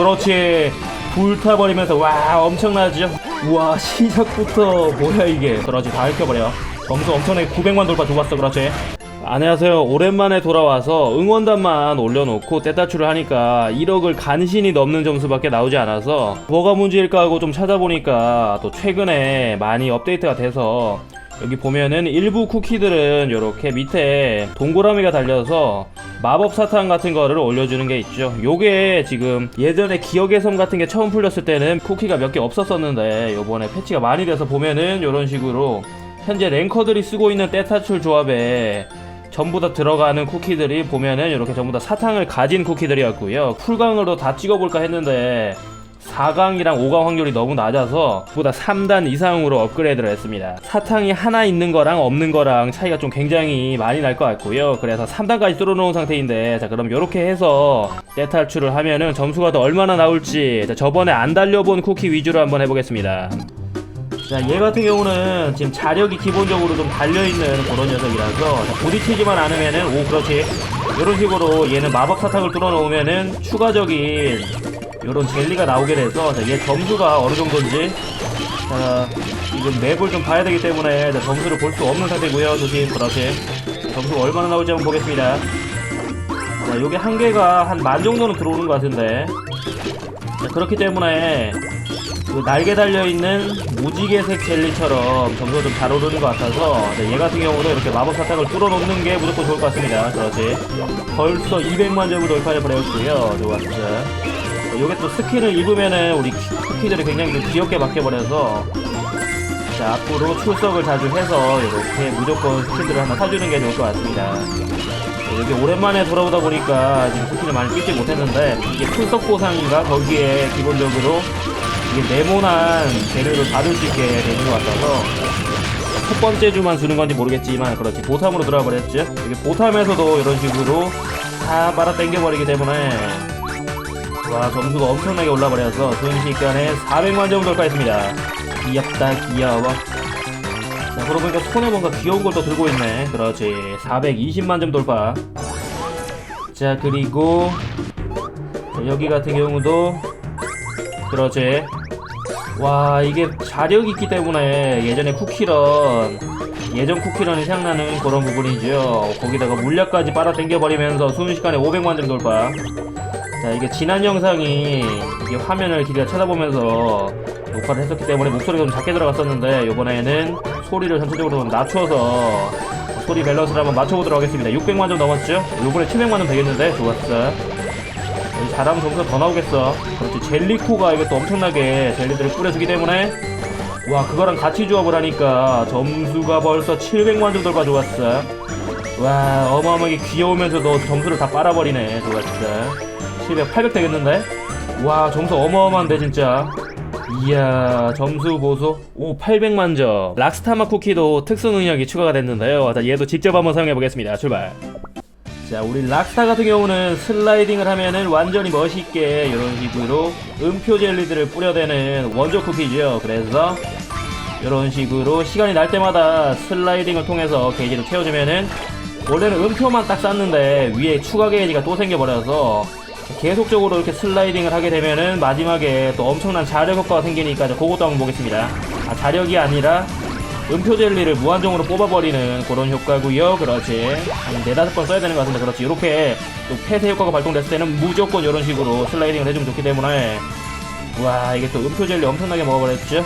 그렇지. 불타버리면서 와 엄청나죠? 우와 시작부터 뭐야 이게. 그렇지 다 읽혀버려. 점수 엄청나게 900만 돌파 좋았어 그렇지? 안녕하세요. 오랜만에 돌아와서 응원단만 올려놓고 떼따추를 하니까 1억을 간신히 넘는 점수밖에 나오지 않아서 뭐가 문제일까 하고 좀 찾아보니까 또 최근에 많이 업데이트가 돼서 여기 보면은 일부 쿠키들은 이렇게 밑에 동그라미가 달려서 마법 사탕 같은 거를 올려주는 게 있죠. 요게 지금 예전에 기억의 섬 같은 게 처음 풀렸을 때는 쿠키가 몇 개 없었었는데 요번에 패치가 많이 돼서 보면은 이런 식으로 현재 랭커들이 쓰고 있는 떼타출 조합에 전부 다 들어가는 쿠키들이 보면은 이렇게 전부 다 사탕을 가진 쿠키들이었고요. 풀강으로 다 찍어볼까 했는데 4강이랑 5강 확률이 너무 낮아서 보다 3단 이상으로 업그레이드를 했습니다. 사탕이 하나 있는 거랑 없는 거랑 차이가 좀 굉장히 많이 날 것 같고요. 그래서 3단까지 뚫어놓은 상태인데 자 그럼 이렇게 해서 떼탈출을 하면은 점수가 더 얼마나 나올지 자, 저번에 안 달려본 쿠키 위주로 한번 해보겠습니다. 자, 얘 같은 경우는 지금 자력이 기본적으로 좀 달려있는 그런 녀석이라서 자, 부딪히지만 않으면은 오 그렇지 이런 식으로 얘는 마법 사탕을 뚫어놓으면은 추가적인 이런 젤리가 나오게 돼서 자, 얘 점수가 어느 정도인지 자, 지금 맵을 좀 봐야 되기 때문에 자, 점수를 볼 수 없는 상태고요. 조심 그렇지 점수가 얼마나 나올지 한번 보겠습니다. 자, 요게 한 개가 한 만 정도는 들어오는 것 같은데. 자, 그렇기 때문에 그 날개 달려있는 무지개색 젤리처럼 점수가 좀 잘 오르는 것 같아서 네, 얘 같은 경우는 이렇게 마법 사탕을 뚫어놓는 게 무조건 좋을 것 같습니다. 그렇지. 벌써 200만 점을 돌파해버렸고요. 좋았어 요게 또 스킨을 입으면은 우리 쿠키들이 굉장히 좀 귀엽게 바뀌어버려서 자 앞으로 출석을 자주 해서 이렇게 무조건 스킨들을 하나 사주는 게 좋을 것 같습니다. 네, 여기 오랜만에 돌아오다 보니까 지금 스킨을 많이 끼지 못했는데 이게 출석 보상인가? 거기에 기본적으로 이게 네모난 재료를 받을 수 있게 되는 것 같아서 첫 번째 주만 주는 건지 모르겠지만 그렇지 보탐으로 들어와 버렸죠. 이게 보탐에서도 이런 식으로 다 빨아 당겨버리기 때문에 와 점수가 엄청나게 올라버려서 순식간에 400만 점을 돌파했습니다. 귀엽다 귀여워. 자 그러고 보니까 손에 뭔가 귀여운 걸 또 들고 있네. 그렇지. 420만 점 돌파. 자 그리고 자, 여기 같은 경우도 그렇지. 와 이게 자력이 있기 때문에 예전에 쿠키런 예전 쿠키런이 생각나는 그런 부분이죠 거기다가 물약까지 빨아 당겨버리면서 순식간에 500만 점 돌파 자 이게 지난 영상이 이게 화면을 길이가 쳐다보면서 녹화를 했었기 때문에 목소리가 좀 작게 들어갔었는데 이번에는 소리를 전체적으로 좀 낮춰서 소리 밸런스를 한번 맞춰보도록 하겠습니다. 600만 점 넘었죠? 요번에 700만 점 되겠는데? 좋았어. 잘하면 점수가 더 나오겠어. 그렇지 젤리코가 이게 또 엄청나게 젤리들을 뿌려주기 때문에 와 그거랑 같이 조합을 하니까 점수가 벌써 700만 점 돌파 좋았어. 와 어마어마하게 귀여우면서도 점수를 다 빨아버리네. 좋았어 700, 800 되겠는데? 와 점수 어마어마한데 진짜. 이야 점수 보소. 오 800만 점. 락스타마 쿠키도 특수 능력이 추가가 됐는데요. 자 얘도 직접 한번 사용해 보겠습니다. 출발. 자 우리 락스타 같은 경우는 슬라이딩을 하면은 완전히 멋있게 이런 식으로 음표 젤리들을 뿌려대는 원조 쿠키죠. 그래서 이런 식으로 시간이 날 때마다 슬라이딩을 통해서 게이지를 채워주면은 원래는 음표만 딱 쌌는데 위에 추가 게이지가 또 생겨버려서 계속적으로 이렇게 슬라이딩을 하게 되면은 마지막에 또 엄청난 자력 효과가 생기니까 그것도 한번 보겠습니다. 아, 자력이 아니라 음표 젤리를 무한정으로 뽑아버리는 그런 효과고요. 그렇지. 한 네다섯 번 써야 되는 것 같은데 그렇지. 이렇게 또 폐쇄 효과가 발동됐을 때는 무조건 이런 식으로 슬라이딩을 해주면 좋기 때문에 와 이게 또 음표 젤리 엄청나게 먹어버렸죠.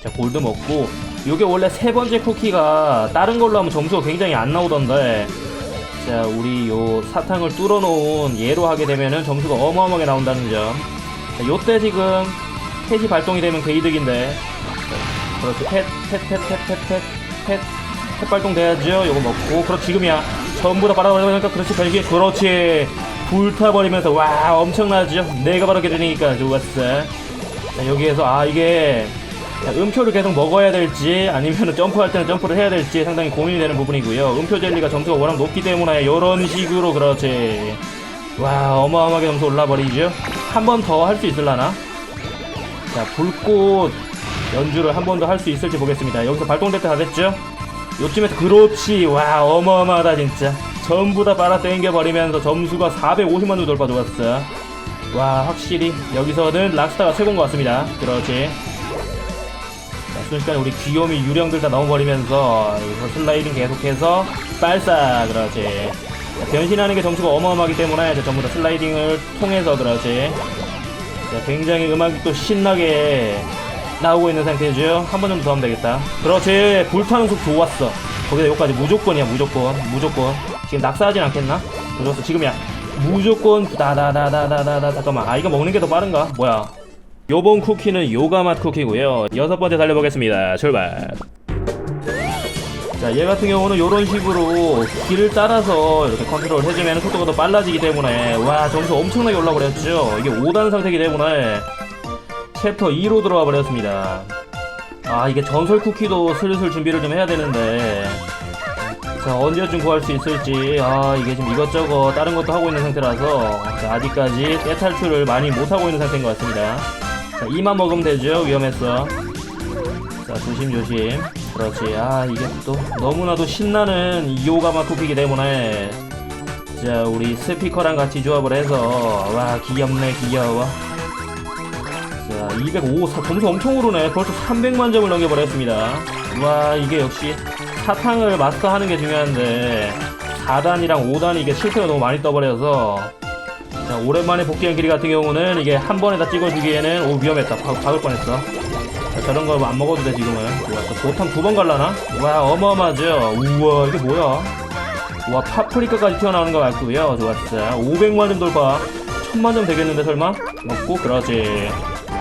자 골드 먹고 요게 원래 세 번째 쿠키가 다른 걸로 하면 점수가 굉장히 안 나오던데 자 우리 요 사탕을 뚫어 놓은 얘로 하게 되면은 점수가 어마어마하게 나온다는 점. 자 요때 지금 펫이 발동이 되면 개이득인데. 자, 그렇지 펫펫펫펫펫펫펫 펫 발동돼야죠. 요거 먹고 그렇지 지금이야. 전부 다 빨아버리니까 그렇지 별게 그렇지 불타버리면서 와 엄청나죠. 내가 바로 게되니까 좋았어. 자 여기에서 아 이게 자, 음표를 계속 먹어야 될지 아니면 점프할 때는 점프를 해야 될지 상당히 고민이 되는 부분이고요. 음표 젤리가 점수가 워낙 높기 때문에 이런 식으로 그렇지. 와 어마어마하게 점수 올라버리죠. 한 번 더 할 수 있을라나? 자 불꽃 연주를 한 번 더 할 수 있을지 보겠습니다. 여기서 발동될 때다 됐죠? 요쯤에서 그렇지 와 어마어마하다 진짜 전부 다 빨아 땡겨 버리면서 점수가 450만 점 돌파 좋았어 와 확실히 여기서는 락스타가 최고인 것 같습니다 그렇지 자, 순식간에 우리 귀요미 유령들 다 넘어버리면서 슬라이딩 계속해서 그렇지. 자, 변신하는 게 점수가 어마어마하기 때문에 전부 다 슬라이딩을 통해서 그렇지. 자, 굉장히 음악이 또 신나게 나오고 있는 상태죠. 한 번 정도 더 하면 되겠다. 그렇지. 불타는 속 좋았어. 거기다 여기까지 무조건이야 무조건 무조건. 지금 낙사하진 않겠나? 그렇어 지금이야. 무조건 다다다다다다다. 잠깐만. 아 이거 먹는 게 더 빠른가? 뭐야 요번 쿠키는 요가맛 쿠키고요. 여섯 번째 달려보겠습니다. 출발. 자, 얘 같은 경우는 이런 식으로 길을 따라서 이렇게 컨트롤 해주면 속도가 더 빨라지기 때문에 와 점수 엄청나게 올라버렸죠? 이게 5단 상태이기 때문에 챕터 2로 들어와 버렸습니다. 아 이게 전설 쿠키도 슬슬 준비를 좀 해야 되는데. 자 언제쯤 구할 수 있을지. 아 이게 지금 이것저것 다른 것도 하고 있는 상태라서 자, 아직까지 떼탈출을 많이 못하고 있는 상태인 것 같습니다 자 이만 먹으면 되죠? 위험했어. 자 조심조심. 그렇지. 아 이게 또 너무나도 신나는 이오가마 쿠키이기 때문에 자 우리 스피커랑 같이 조합을 해서. 와 귀엽네 귀여워. 자 205 사- 점수 엄청 오르네. 벌써 300만 점을 넘겨버렸습니다. 와 이게 역시 사탕을 마스터하는 게 중요한데 4단이랑 5단이 이게 실패가 너무 많이 떠버려서 자 오랜만에 복귀한 길이 같은 경우는 이게 한 번에 다 찍어주기에는 오 위험했다. 박, 박을 뻔했어. 자, 저런 거 안 먹어도 돼 지금은. 좋았어 보탐 두 번 갈라나? 와 어마어마하죠? 우와 이게 뭐야? 와 파프리카까지 튀어나오는 것 같고요. 좋았어. 500만점 돌파 1000만점 되겠는데 설마? 먹고? 그러지.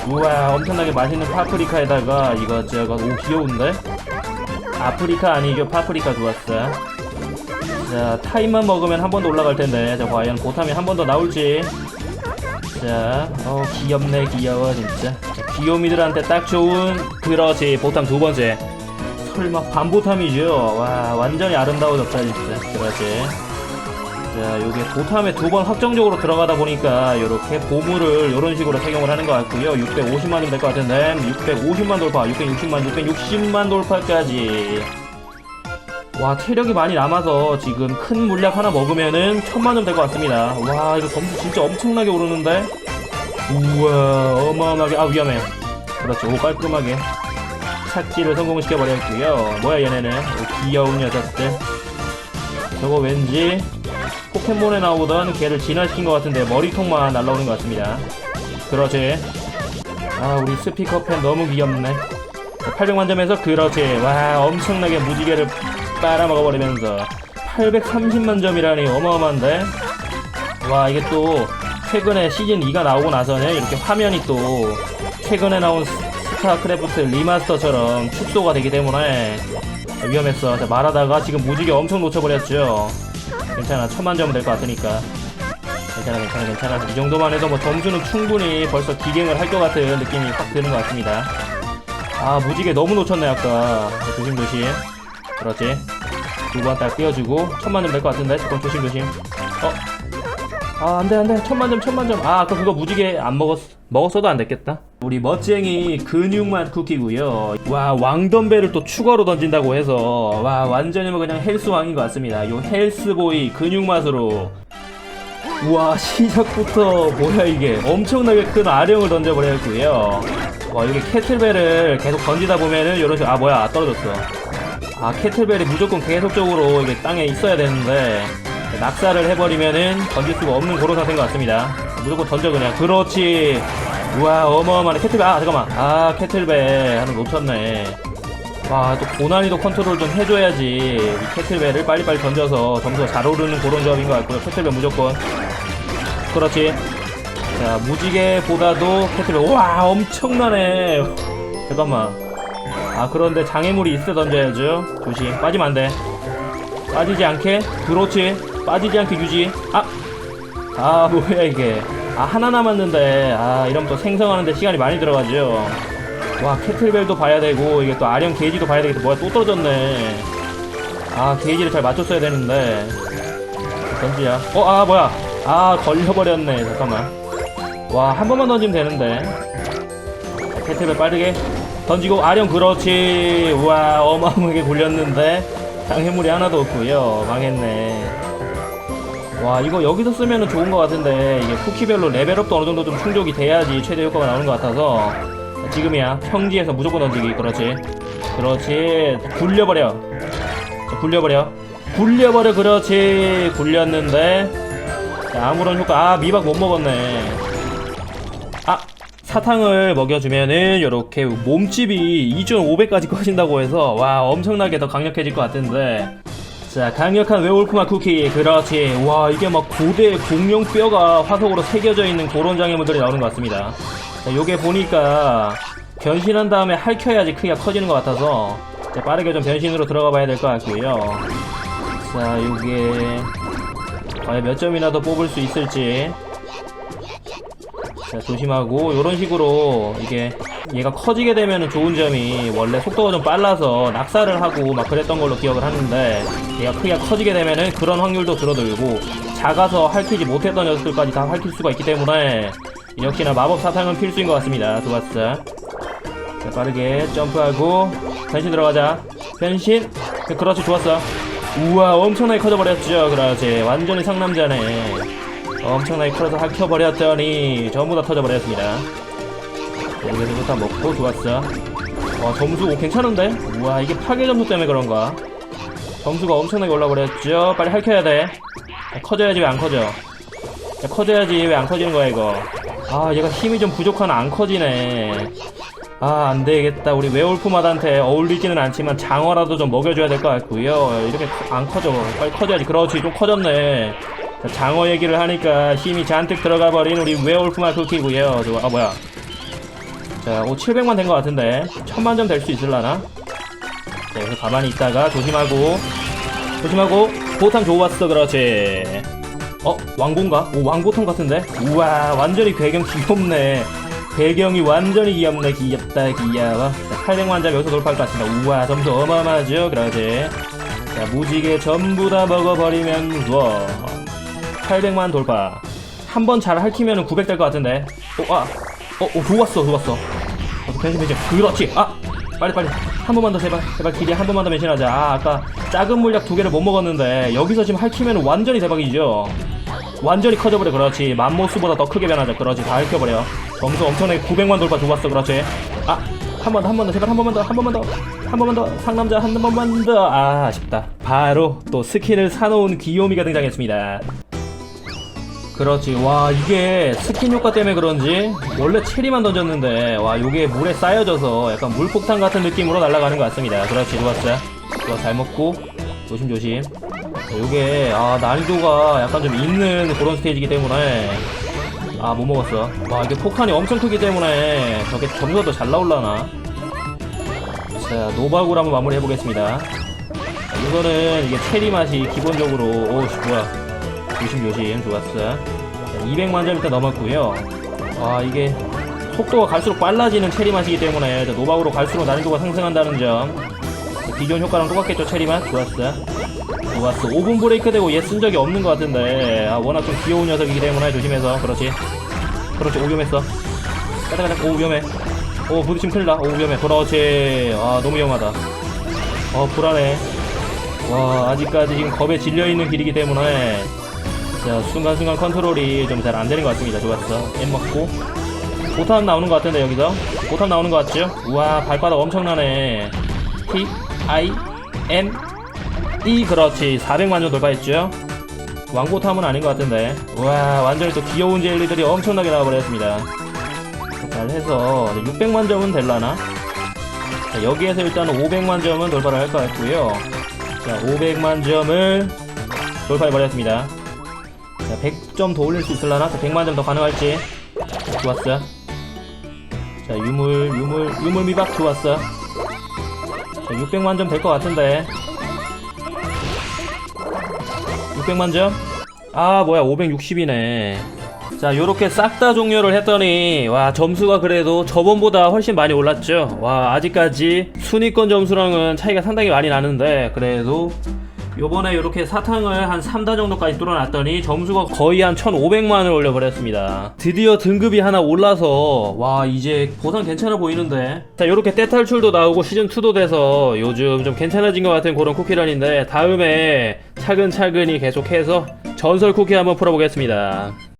우와 엄청나게 맛있는 파프리카에다가 이것저것 오 귀여운데? 아프리카 아니죠? 파프리카 좋았어 자 타임만 먹으면 한 번 더 올라갈 텐데. 자 과연 보탐이 한 번 더 나올지. 자, 어 귀엽네 귀여워 진짜. 자, 귀요미들한테 딱 좋은 그렇지 보탐 두 번째. 설마 반보탐이죠? 와 완전히 아름다워졌다 진짜. 그렇지. 자 요게 보탐에 두 번 확정적으로 들어가다 보니까 요렇게 보물을 요런 식으로 착용을 하는 것 같고요. 650만이면 될 것 같은데 650만 돌파 660만 660만 돌파까지 와 체력이 많이 남아서 지금 큰 물약 하나 먹으면은 천만점 될것 같습니다. 와 이거 점수 진짜 엄청나게 오르는데? 우와 어마어마하게. 아 위험해. 그렇죠. 오 깔끔하게 착지를 성공시켜 버렸고요. 뭐야 얘네는? 오, 귀여운 녀석들. 저거 왠지 포켓몬에 나오던 걔를 진화시킨 것 같은데 머리통만 날라오는 것 같습니다. 그렇지. 아 우리 스피커팬 너무 귀엽네. 800만점에서 그렇지. 와 엄청나게 무지개를 빨아먹어버리면서 830만 점이라니 어마어마한데? 와 이게 또 최근에 시즌 2가 나오고 나서는 이렇게 화면이 또 최근에 나온 스- 스타크래프트 리마스터처럼 축소가 되기 때문에 위험했어. 자, 말하다가 지금 무지개 엄청 놓쳐버렸죠. 괜찮아 천만 점은 될것 같으니까. 괜찮아 괜찮아 괜찮아. 이 정도만 해도 뭐 점수는 충분히 벌써 기갱을 할 것 같은 느낌이 확 드는 것 같습니다. 아 무지개 너무 놓쳤네 아까. 조심조심 그렇지. 두번 딱 띄워주고 천만 점 될 것 같은데? 조금 조심조심. 어? 아 안돼 안돼. 천만 점 천만 점아 아까 그거 무지개 안 먹었 먹었어도 안 됐겠다. 우리 멋쟁이 근육맛 쿠키고요. 와 왕덤벨을 또 추가로 던진다고 해서. 와 완전히 뭐 그냥 헬스왕인 것 같습니다. 요 헬스보이 근육맛으로. 우와 시작부터 뭐야 이게. 엄청나게 큰 아령을 던져버렸고요. 와 여기 캐틀벨을 계속 던지다 보면은 요런 식으로 아 뭐야 떨어졌어 아 캐틀벨이 무조건 계속적으로 이게 땅에 있어야 되는데 낙사를 해버리면은 던질 수가 없는 그런 상태인 것 같습니다. 무조건 던져 그냥. 그렇지. 우와 어마어마하네. 캐틀벨 아 잠깐만. 아 캐틀벨 하나 놓쳤네. 와 또 고난이도 컨트롤 좀 해줘야지. 이 캐틀벨을 빨리빨리 던져서 점수가 잘 오르는 그런 조합인 것 같고요. 캐틀벨 무조건. 그렇지. 자 무지개보다도 캐틀벨 와 엄청나네. 잠깐만 아 그런데 장애물이 있어 던져야죠 조심. 빠지면 안돼. 빠지지 않게. 그렇지. 빠지지 않게 유지. 아! 아 뭐야 이게. 아 하나 남았는데. 아 이러면 또 생성하는데 시간이 많이 들어가죠. 와 캐틀벨도 봐야 되고 이게 또 아령 게이지도 봐야 되겠다. 뭐야 또 떨어졌네. 아 게이지를 잘 맞췄어야 되는데. 던지야 어 아 뭐야. 아 걸려버렸네. 잠깐만. 와 한 번만 던지면 되는데. 자, 캐틀벨 빠르게 던지고 아령 그렇지. 우와 어마어마하게 굴렸는데 장애물이 하나도 없고요. 망했네. 와 이거 여기서 쓰면은 좋은 것 같은데 이게 쿠키별로 레벨업도 어느 정도 좀 충족이 돼야지 최대 효과가 나오는 것 같아서 자, 지금이야. 평지에서 무조건 던지기. 그렇지. 그렇지. 굴려버려. 자, 굴려버려. 굴려버려. 그렇지. 굴렸는데 자, 아무런 효과. 아 미박 못 먹었네. 아 사탕을 먹여주면은 요렇게 몸집이 2.5배까지 커진다고 해서 와 엄청나게 더 강력해질 것 같은데. 자 강력한 웨올프마 쿠키. 그렇지. 와 이게 막 고대 공룡 뼈가 화석으로 새겨져 있는 그런 장애물들이 나오는 것 같습니다. 자 요게 보니까 변신한 다음에 핥혀야지 크기가 커지는 것 같아서 자, 빠르게 좀 변신으로 들어가 봐야 될 것 같고요. 자 요게 과연 몇 점이나 더 뽑을 수 있을지 자, 조심하고 이런 식으로 이게 얘가 커지게 되면 좋은 점이 원래 속도가 좀 빨라서 낙사를 하고 막 그랬던 걸로 기억을 하는데 얘가 크기가 커지게 되면은 그런 확률도 줄어들고 작아서 핥히지 못했던 녀석들까지 다 핥힐 수가 있기 때문에 역시나 마법 사탕은 필수인 것 같습니다. 좋았어. 자, 빠르게 점프하고 변신 들어가자. 변신. 그렇지 좋았어. 우와 엄청나게 커져버렸죠. 그렇지 완전히 상남자네. 엄청나게 커서 핥혀버렸더니 전부 다 터져버렸습니다. 여기서부터 먹고 좋았어. 와 점수 오, 괜찮은데? 우와 이게 파괴 점수 때문에 그런가? 점수가 엄청나게 올라버렸죠. 빨리 핥혀야 돼. 야, 커져야지 왜 안 커져? 야, 커져야지 왜 안 커지는 거야 이거? 아 얘가 힘이 좀 부족하나 안 커지네. 아 안되겠다 우리 웨올프마드한테 어울리지는 않지만 장어라도 좀 먹여줘야 될 것 같고요 이렇게 커- 안 커져 빨리 커져야지 그렇지 좀 커졌네 자, 장어 얘기를 하니까 힘이 잔뜩 들어가 버린 우리 웨올프마 쿠키고요. 좋아 아 뭐야. 자, 오 700만 된 것 같은데. 1000만 점 될 수 있을라나? 자, 여기서 가만히 있다가 조심하고 조심하고 보탐 좋았어 그렇지. 어? 왕고인가? 오 왕고통 같은데? 우와 완전히 배경 귀엽네. 배경이 완전히 귀엽네. 귀엽다 귀여워. 자, 800만 점 여기서 돌파할 것 같습니다. 우와 점수 어마어마하죠 그렇지. 자 무지개 전부 다 먹어버리면 서 800만 돌파. 한 번잘 핥히면 900 될 것 같은데. 오, 아, 어, 어, 좋았어 좋았어. 어, 변신 변신 그렇지. 아 빨리 빨리. 한 번만 더 제발 제발. 길이 한 번만 더 변신하자. 아 아까 작은 물약 두 개를 못 먹었는데 여기서 지금 핥히면 완전히 대박이죠. 완전히 커져버려. 그렇지. 맘모스보다 더 크게 변하죠 그렇지. 다 핥혀버려. 점수 엄청나게 900만 돌파 좋았어. 그렇지. 아 한 번 더 한 번 더 제발. 한 번만 더 한 번만 더 한 번만 더. 상남자 한 번만 더 아 아쉽다. 바로 또 스킨을 사놓은 귀요미가 등장했습니다 그렇지. 와 이게 스킨 효과 때문에 그런지 원래 체리만 던졌는데 와 요게 물에 쌓여져서 약간 물폭탄 같은 느낌으로 날아가는 것 같습니다. 그렇지 좋았어 좋아 잘 먹고 조심조심. 자, 요게 아 난이도가 약간 좀 있는 그런 스테이지이기 때문에 아 못 먹었어. 와 이게 폭탄이 엄청 크기 때문에 저게 점수가 더 잘 나올라나? 자 노바구로 한번 마무리 해보겠습니다. 자, 이거는 이게 체리 맛이 기본적으로. 오씨 뭐야 조심 조심 좋았어 자, 200만 점 일단 넘었고요. 아 이게 속도가 갈수록 빨라지는 체리 맛이기 때문에 자, 노박으로 갈수록 난이도가 상승한다는 점. 자, 기존 효과랑 똑같겠죠 체리 맛? 좋았어 좋았어. 5분 브레이크 되고 얘 쓴 적이 없는 것 같은데. 아 워낙 좀 귀여운 녀석이기 때문에 조심해서. 그렇지. 그렇지. 오 위험했어. 가자 가자. 오 위험해. 오 부딪히면 큰일 나오 위험해. 그렇지. 아 너무 위험하다. 어 불안해. 와 아직까지 지금 겁에 질려있는 길이기 때문에 자 순간순간 컨트롤이 좀 잘 안 되는 것 같습니다. 좋았어 M 먹고. 보탑 나오는 것 같은데 여기서? 보탑 나오는 것 같죠? 우와 발바닥 엄청나네. T I M E. 그렇지. 400만 점 돌파했죠? 왕보탐은 아닌 것 같은데. 우와 완전히 또 귀여운 젤리들이 엄청나게 나와버렸습니다. 잘 해서 600만 점은 될라나? 자, 여기에서 일단은 500만 점은 돌파를 할 것 같고요. 자 500만 점을 돌파해버렸습니다 자 100점 더 올릴 수 있을라나? 자 100만 점 더 가능할지. 좋았어 자 유물 유물 유물 미박 좋았어 자 600만 점 될 것 같은데. 600만 점? 아 뭐야 560이네. 자 요렇게 싹 다 종료를 했더니 와 점수가 그래도 저번보다 훨씬 많이 올랐죠? 와 아직까지 순위권 점수랑은 차이가 상당히 많이 나는데 그래도 요번에 이렇게 사탕을 한 3단 정도까지 뚫어놨더니 점수가 거의 한 1500만을 올려버렸습니다. 드디어 등급이 하나 올라서 와 이제 보상 괜찮아 보이는데. 자 요렇게 떼탈출도 나오고 시즌2도 돼서 요즘 좀 괜찮아진 것 같은 그런 쿠키런인데 다음에 차근차근히 계속해서 전설 쿠키 한번 풀어보겠습니다